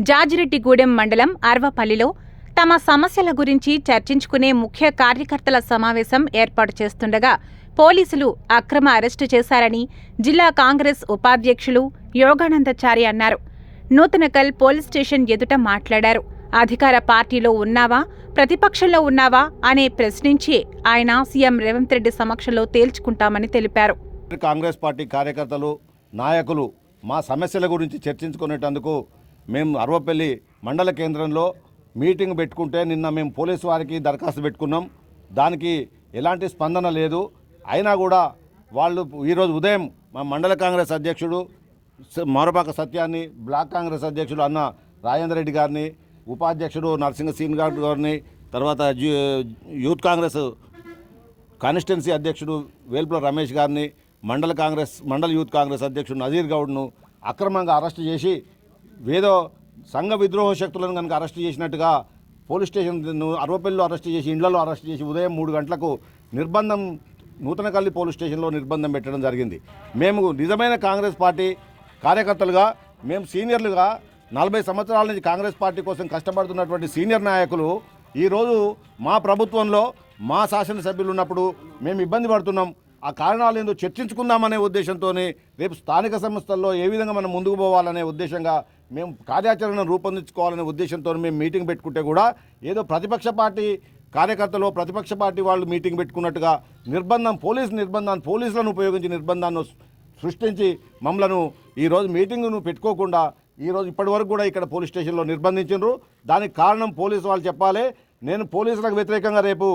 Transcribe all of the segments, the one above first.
జాజిరెడ్డిగూడెం మండలం అర్వపల్లిలో తమ సమస్యల గురించి చర్చించుకునే ముఖ్య కార్యకర్తల సమావేశం ఏర్పాటు చేస్తుండగా పోలీసులు అక్రమ అరెస్టు చేశారని జిల్లా కాంగ్రెస్ ఉపాధ్యక్షులు యోగానందచారి అన్నారు. నూతనకల్ పోలీస్ స్టేషన్ ఎదుట మాట్లాడారు. అధికార పార్టీలో ఉన్నావా ప్రతిపక్షంలో ఉన్నావా అనే ప్రశ్నించి ఆయన సీఎం రేవంత్ రెడ్డి సమక్షంలో తేల్చుకుంటామని తెలిపారు. కాంగ్రెస్ పార్టీ కార్యకర్తలు నాయకులు మా సమస్యల గురించి చర్చించుకునేటందుకు మేము అరవపల్లి మండల కేంద్రంలో మీటింగ్ పెట్టుకుంటే నిన్న మేము పోలీసు వారికి దరఖాస్తు పెట్టుకున్నాం. దానికి ఎలాంటి స్పందన లేదు. అయినా కూడా వాళ్ళు ఈరోజు ఉదయం మా మండల కాంగ్రెస్ అధ్యక్షుడు మరపాక సత్యాన్ని బ్లాక్ కాంగ్రెస్ అధ్యక్షుడు అన్న రాజేందర్ రెడ్డి గారిని ఉపాధ్యక్షుడు నరసింహ సీన్ గారిని తర్వాత యూత్ కాంగ్రెస్ కాన్స్టిట్యున్సీ అధ్యక్షుడు వేల్పుల రమేష్ గారిని మండల కాంగ్రెస్ మండల యూత్ కాంగ్రెస్ అధ్యక్షుడు నజీర్ గౌడ్ను అక్రమంగా అరెస్ట్ చేసి వేదో సంఘ విద్రోహ శక్తులను కనుక అరెస్ట్ చేసినట్టుగా పోలీస్ స్టేషన్ అరవపల్లిలో అరెస్ట్ చేసి ఇండ్లలో అరెస్ట్ చేసి ఉదయం మూడు గంటలకు నిర్బంధం నూతనకల్లి పోలీస్ స్టేషన్లో నిర్బంధం పెట్టడం జరిగింది. మేము నిజమైన కాంగ్రెస్ పార్టీ కార్యకర్తలుగా మేము సీనియర్లుగా నలభై సంవత్సరాల నుంచి కాంగ్రెస్ పార్టీ కోసం కష్టపడుతున్నటువంటి సీనియర్ నాయకులు ఈరోజు మా ప్రభుత్వంలో మా శాసనసభ్యులు ఉన్నప్పుడు మేము ఇబ్బంది పడుతున్నాం. ఆ కారణాలు ఏందో చర్చించుకుందామనే ఉద్దేశంతో రేపు స్థానిక సంస్థల్లో ఏ విధంగా మనం ముందుకు పోవాలనే ఉద్దేశంగా మేము కార్యాచరణ రూపొందించుకోవాలనే ఉద్దేశంతో మేము మీటింగ్ పెట్టుకుంటే కూడా ఏదో ప్రతిపక్ష పార్టీ కార్యకర్తలు ప్రతిపక్ష పార్టీ వాళ్ళు మీటింగ్ పెట్టుకున్నట్టుగా నిర్బంధం పోలీసు నిర్బంధాన్ని పోలీసులను ఉపయోగించి నిర్బంధాన్ని సృష్టించి మమ్మలను ఈరోజు మీటింగును పెట్టుకోకుండా ఈరోజు ఇప్పటి వరకు కూడా ఇక్కడ పోలీస్ స్టేషన్లో నిర్బంధించారు దానికి కారణం పోలీసు వాళ్ళు చెప్పాలి. నేను పోలీసులకు వ్యతిరేకంగా రేపు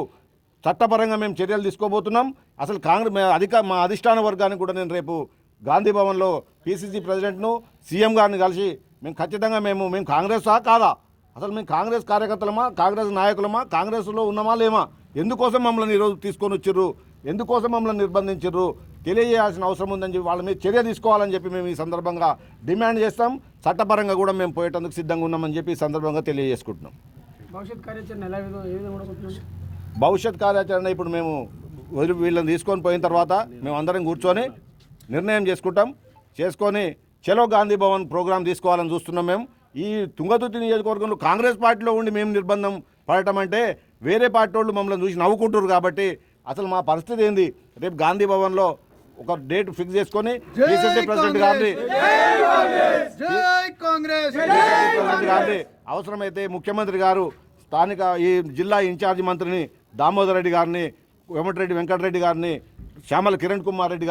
చట్టపరంగా మేము చర్యలు తీసుకోబోతున్నాం. అసలు కాంగ్రెస్ అధిక మా అధిష్టాన వర్గానికి కూడా నేను రేపు గాంధీ భవన్లో పీసీసీ ప్రెసిడెంట్ను సీఎం గారిని కలిసి మేము ఖచ్చితంగా మేము మేము కాంగ్రెసా కాదా? అసలు మేము కాంగ్రెస్ కార్యకర్తలమా కాంగ్రెస్ నాయకులమా కాంగ్రెస్లో ఉన్నామా లేమా? ఎందుకోసం మమ్మల్ని ఈరోజు తీసుకొని వచ్చిర్రు? ఎందుకోసం మమ్మల్ని నిర్బంధించారు తెలియజేయాల్సిన అవసరం ఉందని చెప్పి వాళ్ళ మీద చర్య తీసుకోవాలని చెప్పి మేము ఈ సందర్భంగా డిమాండ్ చేస్తాం. చట్టపరంగా కూడా మేము పోయేటందుకు సిద్ధంగా ఉన్నామని చెప్పి ఈ సందర్భంగా తెలియజేసుకుంటున్నాం. భవిష్యత్ కార్యాచరణ ఎలా భవిష్యత్ కార్యాచరణ ఇప్పుడు మేము వీళ్ళని తీసుకొని పోయిన తర్వాత మేము అందరం కూర్చొని నిర్ణయం చేసుకుంటాం. చేసుకొని చలో గాంధీ భవన్ ప్రోగ్రాం తీసుకోవాలని చూస్తున్నాం మేము. ఈ తుంగతుర్తి నియోజకవర్గంలో కాంగ్రెస్ పార్టీలో ఉండి మేము నిర్బంధం పడటం అంటే వేరే పార్టీ వాళ్ళు మమ్మల్ని చూసి నవ్వుకుంటారు కాబట్టి అసలు మా పరిస్థితి ఏంది? రేపు గాంధీ భవన్లో ఒక డేట్ ఫిక్స్ చేసుకొని పిసిసి ప్రెసిడెంట్ గారిని అవసరమైతే ముఖ్యమంత్రి గారు స్థానిక ఈ జిల్లా ఇన్ఛార్జి మంత్రిని దామోదర్ రెడ్డి గారిని వెంకటరెడ్డి వెంకటరెడ్డి గారిని శ్యామల కిరణ్ కుమార్ రెడ్డి